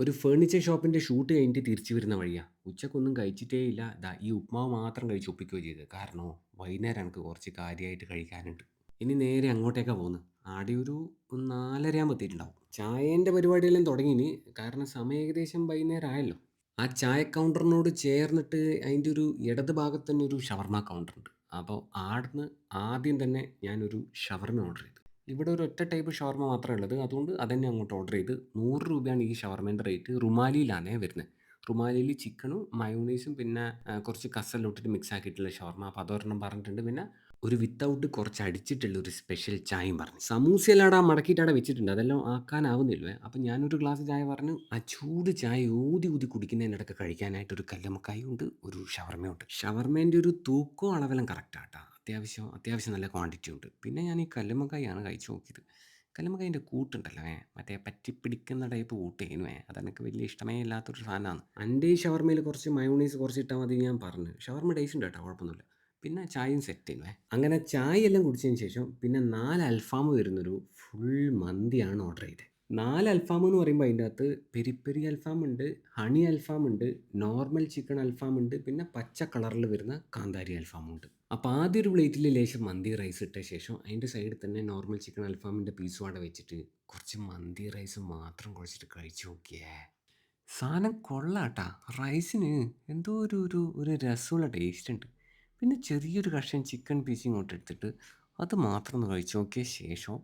ഒരു ഫേർണിച്ചർ ഷോപ്പിന്റെ ഷൂട്ട് കഴിഞ്ഞിട്ട് തിരിച്ചു വരുന്ന വഴിയാണ് ഉച്ചക്കൊന്നും കഴിച്ചിട്ടേ ഇല്ല. ദാ ഈ ഉപ്മാവ് മാത്രം കഴിച്ച് ഒപ്പിക്കുകയോ ചെയ്തത്. കാരണോ വൈകുന്നേരം എനിക്ക് കുറച്ച് കാര്യമായിട്ട് കഴിക്കാനുണ്ട്. ഇനി നേരെ അങ്ങോട്ടേക്കാണ് പോകുന്നത്. ആടെ ഒരു 4:30 ആകുമ്പോൾ എത്തിയിട്ടുണ്ടാവും. ചായേന്റെ പരിപാടിയെല്ലാം തുടങ്ങീന്. കാരണം സമയം ഏകദേശം വൈകുന്നേരം ആയല്ലോ. ആ ചായ കൗണ്ടറിനോട് ചേർന്നിട്ട് അതിന്റെ ഒരു ഇടത് ഭാഗത്ത് തന്നെ ഒരു ഷവർമ്മ കൗണ്ടറുണ്ട്. അപ്പോൾ ആടുന്ന് ആദ്യം തന്നെ ഞാനൊരു ഷവർമ ഓർഡർ ചെയ്തു. ഇവിടെ ഒരു ഒറ്റ ടൈപ്പ് ഷവർമ്മ മാത്രമേ ഉള്ളത്. അതുകൊണ്ട് അതന്നെ അങ്ങോട്ട് ഓർഡർ ചെയ്ത്. നൂറ് രൂപയാണ് ഈ ഷവർമ്മേന്റെ റേറ്റ്. റുമാലിയിലാണേ വരുന്നത്. റുമാലിയിൽ ചിക്കനും മയോണൈസും പിന്നെ കുറച്ച് കസെല്ലാം ഇട്ടിട്ട് മിക്സ് ആക്കിയിട്ടുള്ള ഷവർമ അപ്പോൾ അതൊരെണ്ണം പറഞ്ഞിട്ടുണ്ട്. പിന്നെ ഒരു വിത്തൗട്ട് കുറച്ച് അടിച്ചിട്ടുള്ള ഒരു സ്പെഷ്യൽ ചായയും പറഞ്ഞു. സമൂസയെല്ലാം അവിടെ മടക്കിയിട്ട് അവിടെ വെച്ചിട്ടുണ്ട്. അതെല്ലാം ആക്കാനാവുന്നില്ലേ. അപ്പം ഞാനൊരു ഗ്ലാസ് ചായ പറഞ്ഞു. ആ ചൂട് ചായ ഊതി ഊതി കുടിക്കുന്നതിനിടയ്ക്ക് കഴിക്കാനായിട്ട് ഒരു കല്ലുമക്കായും ഉണ്ട്. ഒരു ഷവർമയുണ്ട് ഉണ്ട്. ഷവർമ്മേന്റെ ഒരു തൂക്കവും അളവെല്ലാം കറക്റ്റാ കേട്ടോ. അത്യാവശ്യം അത്യാവശ്യം നല്ല ക്വാണ്ടിറ്റി ഉണ്ട്. പിന്നെ ഞാൻ ഈ കല്ലുമ്മക്കായാണ് കഴിച്ചു നോക്കിയത്. കല്ലുമ്മക്കായിന്റെ കൂട്ടുണ്ടല്ലോ ഏ മറ്റേ പറ്റി പിടിക്കുന്ന ടൈപ്പ് കൂട്ടേനു ഏ അതെനിക്ക് വലിയ ഇഷ്ടമേ ഇല്ലാത്തൊരു സാധനമാണ്. എന്റെ ഈ ഷവർമ്മയിൽ കുറച്ച് മയോണീസ് കുറച്ച് ഇട്ടാൽ മതി ഞാൻ പറഞ്ഞു. ഷവർമ്മ ടേസ്റ്റ് ഉണ്ട് കേട്ടോ കുഴപ്പമൊന്നുമില്ല. പിന്നെ ചായയും സെറ്റ് ചെയ്യുവേ. അങ്ങനെ ചായ എല്ലാം കുടിച്ചതിന് ശേഷം പിന്നെ നാല് അൽഫാം വരുന്നൊരു ഫുൾ മന്തിയാണ് ഓർഡർ ചെയ്തത്. 4 അൽഫാം എന്ന് പറയുമ്പോൾ അതിന്റെ അകത്ത് പെരി പെരി അൽഫാം ഉണ്ട്, ഹണി അൽഫാം ഉണ്ട്, നോർമൽ ചിക്കൻ അൽഫാം ഉണ്ട്, പിന്നെ പച്ച കളറിൽ വരുന്ന കാന്താരി അൽഫാമും ഉണ്ട്. അപ്പോൾ ആദ്യം ഒരു പ്ലേറ്റിൽ ലേശം മന്തി റൈസ് ഇട്ട ശേഷം അതിന്റെ സൈഡിൽ തന്നെ നോർമൽ ചിക്കൻ അൽഫാമിന്റെ പീസും അവിടെ വെച്ചിട്ട് കുറച്ച് മന്തി റൈസ് മാത്രം കുഴച്ചിട്ട് കഴിച്ചു നോക്കിയേ. സാധനം കൊള്ളാട്ടാ. റൈസിന് എന്തോ ഒരു ഒരു ഒരു രസമുള്ള ടേസ്റ്റ് ഉണ്ട്. പിന്നെ ചെറിയൊരു കഷ്ണം ചിക്കൻ പീസ് ഇങ്ങോട്ട് എടുത്തിട്ട് അത് മാത്രം ഒന്ന് കഴിച്ചു നോക്കിയ ശേഷം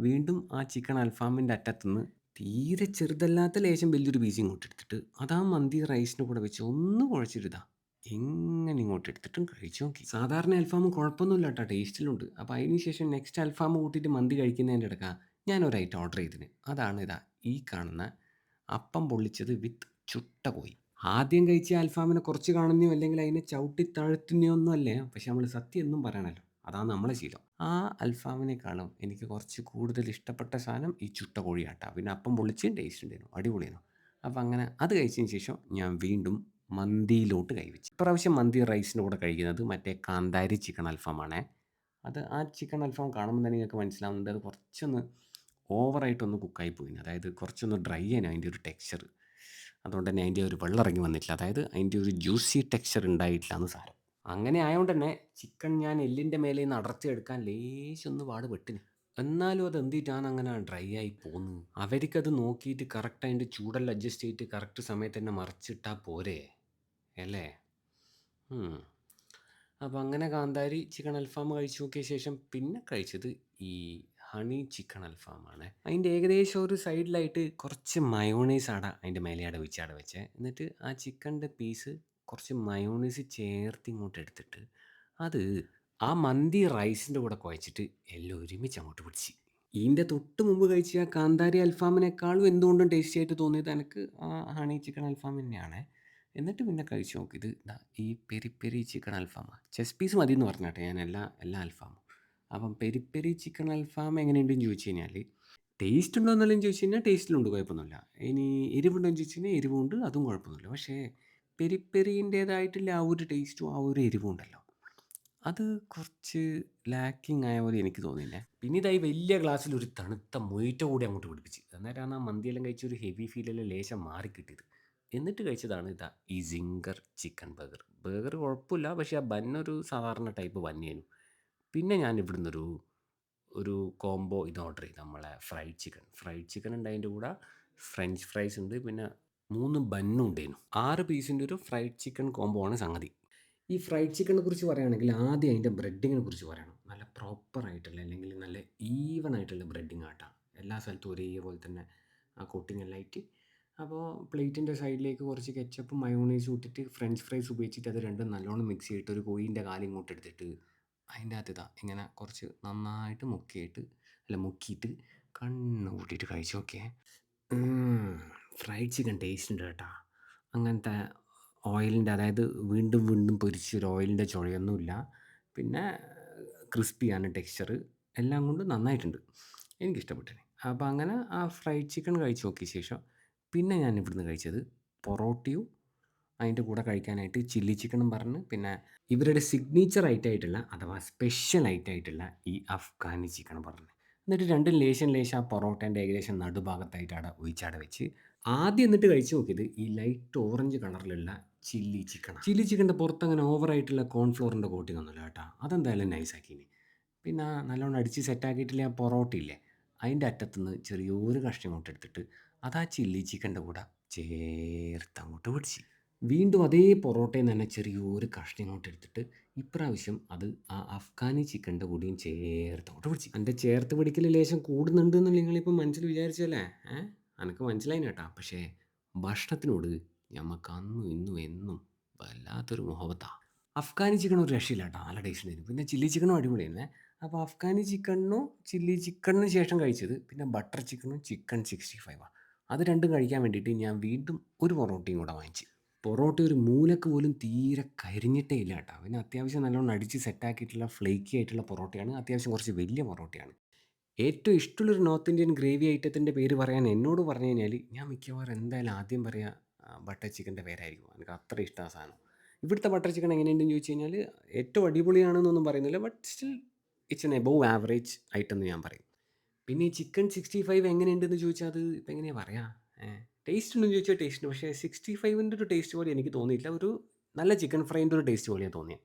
വീണ്ടും ആ ചിക്കൻ അൽഫാമിന്റെ അറ്റത്തുനിന്ന് തീരെ ചെറുതല്ലാത്ത ലേശം വലിയൊരു പീസ് ഇങ്ങോട്ട് എടുത്തിട്ട് അതാ മന്തി റൈസിന്റെ കൂടെ വെച്ച് ഒന്ന് കുഴച്ചിരുതാ എങ്ങനെ ഇങ്ങോട്ട് എടുത്തിട്ടും കഴിച്ചു നോക്കി. സാധാരണ അൽഫാം കുഴപ്പമൊന്നുമില്ല കേട്ടോ. ടേസ്റ്റിലുണ്ട്. അപ്പോൾ അതിന് ശേഷം നെക്സ്റ്റ് അൽഫാം കൂട്ടിയിട്ട് മന്തി കഴിക്കുന്നതിന്റെ ഞാൻ ഞാനൊരു ഐറ്റം ഓർഡർ ചെയ്തിന്. അതാണ് ഇതാ ഈ കാണുന്ന അപ്പം പൊള്ളിച്ചത് വിത്ത് ചുട്ട കോയി ആദ്യം കഴിച്ച അൽഫാമിനെ കുറച്ച് കാണുന്നയോ അല്ലെങ്കിൽ അതിനെ ചവിട്ടി താഴ്ത്തുന്നയോ ഒന്നും അല്ലേ പക്ഷെ നമ്മൾ സത്യം എന്നും പറയണല്ലോ. അതാണ് നമ്മളെ ശീലം. ആ അൽഫാമിനേക്കാളും എനിക്ക് കുറച്ച് കൂടുതൽ ഇഷ്ടപ്പെട്ട സാധനം ഈ ചുട്ട കോഴിയാട്ടാ. പിന്നെ അപ്പം പൊളിച്ചും ടേസ്റ്റ് ഉണ്ടായിരുന്നു. അടിപൊളിയായിരുന്നു. അപ്പം അങ്ങനെ അത് കഴിച്ചതിന് ശേഷം ഞാൻ വീണ്ടും മന്തിയിലോട്ട് കൈവച്ചു. ഇപ്രാവശ്യം മന്തി റൈസിന്റെ കൂടെ കഴിക്കുന്നത് മറ്റേ കാന്താരി ചിക്കൻ അൽഫാമാണേ. അത് ആ ചിക്കൻ അൽഫാം കാണുമ്പോൾ തന്നെ നിങ്ങൾക്ക് മനസ്സിലാവുന്നുണ്ട് അത് കുറച്ചൊന്ന് ഓവറായിട്ടൊന്ന് കുക്കായി പോയിന്. അതായത് കുറച്ചൊന്ന് ഡ്രൈ ആയിന് അതിന്റെ ഒരു ടെക്സ്ചർ. അതുകൊണ്ട് തന്നെ അതിന്റെ ഒരു വെള്ളം ഇറങ്ങി വന്നിട്ടില്ല. അതായത് അതിന്റെ ഒരു ജ്യൂസി ടെക്സ്ചർ ഉണ്ടായിട്ടില്ല എന്ന് സാരം. അങ്ങനെ ആയതുകൊണ്ട് തന്നെ ചിക്കൻ ഞാൻ എല്ലിന്റെ മേലെ നിന്ന് അടർത്തിയെടുക്കാൻ ലേശൊന്ന് ഒന്ന് പാട് പെട്ടിന്. എന്നാലും അത് എന്തിട്ടാണ് അങ്ങനെ ഡ്രൈ ആയി പോകുന്നത്. അവർക്കത് നോക്കിയിട്ട് കറക്റ്റ് അതിന്റെ ചൂടെല്ലാം അഡ്ജസ്റ്റ് ചെയ്തിട്ട് കറക്റ്റ് സമയത്ത് തന്നെ മറിച്ചിട്ടാൽ പോരെ. അല്ലേ? അപ്പോൾ അങ്ങനെ കാന്താരി ചിക്കൻ അൽഫാം കഴിച്ചു നോക്കിയ ശേഷം പിന്നെ കഴിച്ചത് ഈ ഹണി ചിക്കൻ അൽഫാമാണ്. അതിന്റെ ഏകദേശം ഒരു സൈഡിലായിട്ട് കുറച്ച് മയോണൈസ് ആട അതിന്റെ മേലെ ആടെ വെച്ചേ. എന്നിട്ട് ആ ചിക്കന്റെ പീസ് കുറച്ച് മയോണൈസ് ചേർത്ത് ഇങ്ങോട്ട് എടുത്തിട്ട് അത് ആ മന്തി റൈസിന്റെ കൂടെ കുഴച്ചിട്ട് എല്ലാം ഒരുമിച്ച് അങ്ങോട്ട് പിടിച്ച്. ഇതിന്റെ തൊട്ട് മുമ്പ് കഴിച്ച ആ കാന്താരി അൽഫാമിനേക്കാളും എന്തുകൊണ്ടും ടേസ്റ്റി ആയിട്ട് തോന്നിയത് എനിക്ക് ആ ഹണി ചിക്കൻ അൽഫാം തന്നെയാണ്. എന്നിട്ട് പിന്നെ കഴിച്ച് നോക്കിയത് ദാ ഈ പെരി പെരി ചിക്കൻ അൽഫാമാണ് ചെസ് പീസ് മതി എന്ന് പറഞ്ഞു കേട്ടോ ഞാൻ എല്ലാ എല്ലാ അൽഫാമും. അപ്പം പെരി പെരി ചിക്കൻ അൽഫാം എങ്ങനെയുണ്ടെന്ന് ചോദിച്ചു കഴിഞ്ഞാൽ ടേസ്റ്റ് ഉണ്ടോ എന്നെല്ലാം ചോദിച്ചു കഴിഞ്ഞാൽ ടേസ്റ്റിലുണ്ട് കുഴപ്പമൊന്നുമില്ല. ഇനി എരിവുണ്ടോ എന്ന് ചോദിച്ചു കഴിഞ്ഞാൽ എരിവുണ്ട് അതും കുഴപ്പമൊന്നുമില്ല. പക്ഷേ പെരി ആ ഒരു ടേസ്റ്റും ആ ഒരു എരിവും ഉണ്ടല്ലോ. അത് കുറച്ച് ലാക്കിങ് ആയ പോലെ എനിക്ക് തോന്നിയില്ല പിന്നെ ഇതായി വലിയ ഗ്ലാസ്സിൽ ഒരു തണുത്ത മൊയ്റ്റ കൂടി അങ്ങോട്ട് പിടിപ്പിച്ച്. അന്നേരമാണ് ആ മന്തിയെല്ലാം കഴിച്ച ഒരു ഹെവി ഫീലെല്ലാം ലേശം മാറി കിട്ടിയത്. എന്നിട്ട് കഴിച്ചതാണ് ഇതാ ഈ സിംഗർ ചിക്കൻ ബർഗർ. ബർഗർ കുഴപ്പമില്ല. പക്ഷെ ആ ബന്നൊരു ഒരു സാധാരണ ടൈപ്പ് ബന്നേനു. പിന്നെ ഞാൻ ഇവിടുന്നൊരു ഒരു കോംബോ ഇത് ഓർഡർ ചെയ്തു. നമ്മളെ ഫ്രൈഡ് ചിക്കൻ. ഫ്രൈഡ് ചിക്കൻ ഉണ്ട് അതിന്റെ കൂടെ ഫ്രഞ്ച് ഫ്രൈസ് ഉണ്ട്. പിന്നെ 3 ബന്നും ഉണ്ടായിരുന്നു ആറ് പീസിന്റെ ഒരു ഫ്രൈഡ് ചിക്കൻ കോംബോ ആണ് സംഗതി. ഈ ഫ്രൈഡ് ചിക്കനെ കുറിച്ച് പറയുകയാണെങ്കിൽ ആദ്യം അതിന്റെ ബ്രെഡിങ്ങിനെ കുറിച്ച് പറയണം. നല്ല പ്രോപ്പർ ആയിട്ടുള്ള അല്ലെങ്കിൽ നല്ല ഈവൻ ആയിട്ടുള്ള ബ്രെഡിങ് ആട്ടാ. എല്ലാ സ്ഥലത്തും ഒരേപോലെ തന്നെ ആ കോട്ടിങ് എല്ലാം ആയിട്ട്. അപ്പോൾ പ്ലേറ്റിന്റെ സൈഡിലേക്ക് കുറച്ച് കെച്ചപ്പും മയോണൈസും ഇട്ടിട്ട് ഫ്രഞ്ച് ഫ്രൈസ് ഉപയോഗിച്ചിട്ട് അത് രണ്ടും നല്ലോണം മിക്സ് ചെയ്തിട്ട് ഒരു കോഴീന്റെ കാൽ ഇങ്ങോട്ട് എടുത്തിട്ട് അതിന്റെ അകത്ത് ഇതാ ഇങ്ങനെ കുറച്ച് നന്നായിട്ട് മുക്കിയിട്ട് അല്ല മുക്കിയിട്ട് കണ്ണ് കൂട്ടിയിട്ട് കഴിച്ചു നോക്കിയേ. ഫ്രൈഡ് ചിക്കൻ ടേസ്റ്റ് ഉണ്ട് കേട്ടോ. അങ്ങനത്തെ ഓയിലിന്റെ അതായത് വീണ്ടും വീണ്ടും പൊരിച്ചൊരു ഓയിലിന്റെ ചുഴയൊന്നുമില്ല പിന്നെ ക്രിസ്പിയാണ് ടെക്സ്ചർ. എല്ലാം കൊണ്ടും നന്നായിട്ടുണ്ട്. എനിക്കിഷ്ടപ്പെട്ടിന്. അപ്പോൾ അങ്ങനെ ആ ഫ്രൈഡ് ചിക്കൻ കഴിച്ച് നോക്കിയ ശേഷം പിന്നെ ഞാൻ ഇവിടുന്ന് കഴിച്ചത് പൊറോട്ടയും അതിന്റെ കൂടെ കഴിക്കാനായിട്ട് ചില്ലി ചിക്കനും പറഞ്ഞ് പിന്നെ ഇവരുടെ സിഗ്നേച്ചർ ഐറ്റം ആയിട്ടുള്ള അഥവാ സ്പെഷ്യൽ ഐറ്റം ആയിട്ടുള്ള ഈ അഫ്ഗാനി ചിക്കൻ പറഞ്ഞു. എന്നിട്ട് രണ്ടും ലേശം ലേശം ആ പൊറോട്ടേന്റെ ഏകദേശം നടുഭാഗത്തായിട്ടാണ് ഒഴിച്ചാട് വെച്ച് ആദ്യം എന്നിട്ട് കഴിച്ചു നോക്കിയത് ഈ ലൈറ്റ് ഓറഞ്ച് കളറിലുള്ള ചില്ലി ചിക്കൻ ചില്ലി ചിക്കന്റെ പുറത്ത് അങ്ങനെ ഓവറായിട്ടുള്ള കോൺഫ്ലോറിന്റെ കോട്ടിംഗ് ഒന്നുമില്ല കേട്ടോ. അതെന്തായാലും നൈസാക്കിനി പിന്നെ നല്ലോണം അടിച്ച് സെറ്റാക്കിയിട്ടില്ല ആ പൊറോട്ടയില്ലേ അതിന്റെ അറ്റത്തുനിന്ന് ചെറിയൊരു കഷ്ണം അങ്ങോട്ട് എടുത്തിട്ട് അത് ആ ചില്ലി ചിക്കന്റെ കൂടെ ചേർത്ത് അങ്ങോട്ട് പിടിച്ച്. വീണ്ടും അതേ പൊറോട്ടയിൽ നിന്ന് തന്നെ ചെറിയൊരു കഷ്ണം ഇങ്ങോട്ട് എടുത്തിട്ട് ഇപ്രാവശ്യം അത് ആ അഫ്ഗാനി ചിക്കന്റെ കൂടിയും ചേർത്ത് പിടിച്ചു എന്റെ ചേർത്ത് പിടിക്കൽ ലേശം കൂടുന്നുണ്ട് എന്ന് നിങ്ങളിപ്പോൾ മനസ്സിൽ വിചാരിച്ചല്ലേ ഏഹ് എനിക്ക് മനസ്സിലായി കേട്ടാ. പക്ഷേ ഭക്ഷണത്തിനോട് ഞമ്മക്ക് അന്നും ഇന്നും എന്നും വല്ലാത്തൊരു മുഹബത്താ. അഫ്ഗാനി ചിക്കൻ ഒരു രക്ഷയില്ല കേട്ടോ നല്ല ടേസ്റ്റ് ഉണ്ടായിരുന്നു. പിന്നെ ചില്ലി ചിക്കനും അടിപൊളിയായിരുന്നേ. അപ്പോൾ അഫ്ഗാനി ചിക്കനും ചില്ലി ചിക്കണിന് ശേഷം കഴിച്ചത് പിന്നെ ബട്ടർ ചിക്കനും ചിക്കൻ സിക്സ്റ്റി ഫൈവാണ് അത് രണ്ടും കഴിക്കാൻ വേണ്ടിയിട്ട് ഞാൻ വീണ്ടും ഒരു പൊറോട്ടയും കൂടെ വാങ്ങിച്ചു. പൊറോട്ട ഒരു മൂലക്ക് പോലും തീരെ കരിഞ്ഞിട്ടേ ഇല്ല കേട്ടോ. പിന്നെ അത്യാവശ്യം നല്ലോണം അടിച്ച് സെറ്റാക്കിയിട്ടുള്ള ഫ്ലേക്കി ആയിട്ടുള്ള പൊറോട്ടയാണ്. അത്യാവശ്യം കുറച്ച് വലിയ പൊറോട്ടയാണ്. ഏറ്റവും ഇഷ്ടമുള്ളൊരു നോർത്ത് ഇന്ത്യൻ ഗ്രേവി ഐറ്റത്തിന്റെ പേര് പറയാൻ എന്നോട് പറഞ്ഞു കഴിഞ്ഞാൽ ഞാൻ മിക്കവാറും എന്തായാലും ആദ്യം പറയുക ബട്ടർ ചിക്കന്റെ പേരായിരിക്കും. എനിക്ക് അത്ര ഇഷ്ടം ആ സാധനം. ഇവിടുത്തെ ബട്ടർ ചിക്കൻ എങ്ങനെയുണ്ടെന്ന് ചോദിച്ചു കഴിഞ്ഞാൽ ഏറ്റവും അടിപൊളിയാണെന്നൊന്നും പറയുന്നില്ല but still it's an above average item എന്ന് ഞാൻ പറയും. പിന്നെ ഈ ചിക്കൻ സിക്സ്റ്റി ഫൈവ് എങ്ങനെയുണ്ടെന്ന് ചോദിച്ചാൽ അത് ഇപ്പം എങ്ങനെയാണ് പറയാ? ടേസ്റ്റ് ഉണ്ടെന്ന് ചോദിച്ചാൽ ടേസ്റ്റ് ഉണ്ട്. പക്ഷേ സിക്സ്റ്റി ഫൈവിന്റെ ഒരു ടേസ്റ്റ് പോലെ എനിക്ക് തോന്നിയില്ല ഒരു നല്ല ചിക്കൻ ഫ്രൈന്റെ ഒരു ടേസ്റ്റ് പോലെയാണ് തോന്നിയത്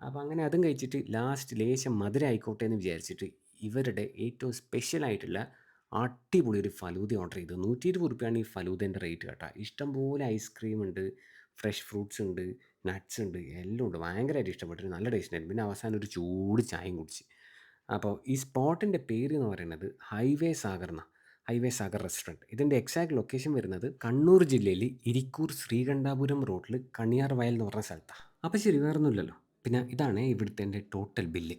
അപ്പോൾ അങ്ങനെ അതും കഴിച്ചിട്ട് ലാസ്റ്റ് ലേശം മധുര ആയിക്കോട്ടെ എന്ന് വിചാരിച്ചിട്ട് ഇവരുടെ ഏറ്റവും സ്പെഷ്യലായിട്ടുള്ള അടിപൊളി ഒരു ഫലൂദ ഓർഡർ ചെയ്തു. നൂറ്റി ഇരുപത് റുപ്യാണ് ഈ ഫലൂദേന്റെ റേറ്റ് കേട്ടോ. ഇഷ്ടംപോലെ ഐസ്ക്രീം ഉണ്ട് ഫ്രഷ് ഫ്രൂട്ട്സ് ഉണ്ട് നട്ട്സ് ഉണ്ട് എല്ലാം ഉണ്ട്. ഭയങ്കരമായിട്ട് ഇഷ്ടപ്പെട്ടു നല്ല ടേസ്റ്റ് ആയിരുന്നു പിന്നെ അവസാനം ഒരു ചൂട് ചായയും കുടിച്ച്. അപ്പോൾ ഈ സ്പോട്ടിന്റെ പേര് എന്ന് പറയുന്നത് ഹൈവേ സാഗർ എന്നാണ് ഹൈവേ സാഗർ റെസ്റ്റോറന്റ്. ഇതിന്റെ എക്സാക്ട് ലൊക്കേഷൻ വരുന്നത് കണ്ണൂർ ജില്ലയിൽ ഇരിക്കൂർ ശ്രീകണ്ഠാപുരം റോഡിൽ കണിയാർ വയൽ എന്ന് പറഞ്ഞ സ്ഥലത്താണ് അപ്പോൾ ശരി വേറൊന്നുമില്ലല്ലോ. പിന്നെ ഇതാണ് ഇവിടുത്തെ എന്റെ ടോട്ടൽ ബില്ല്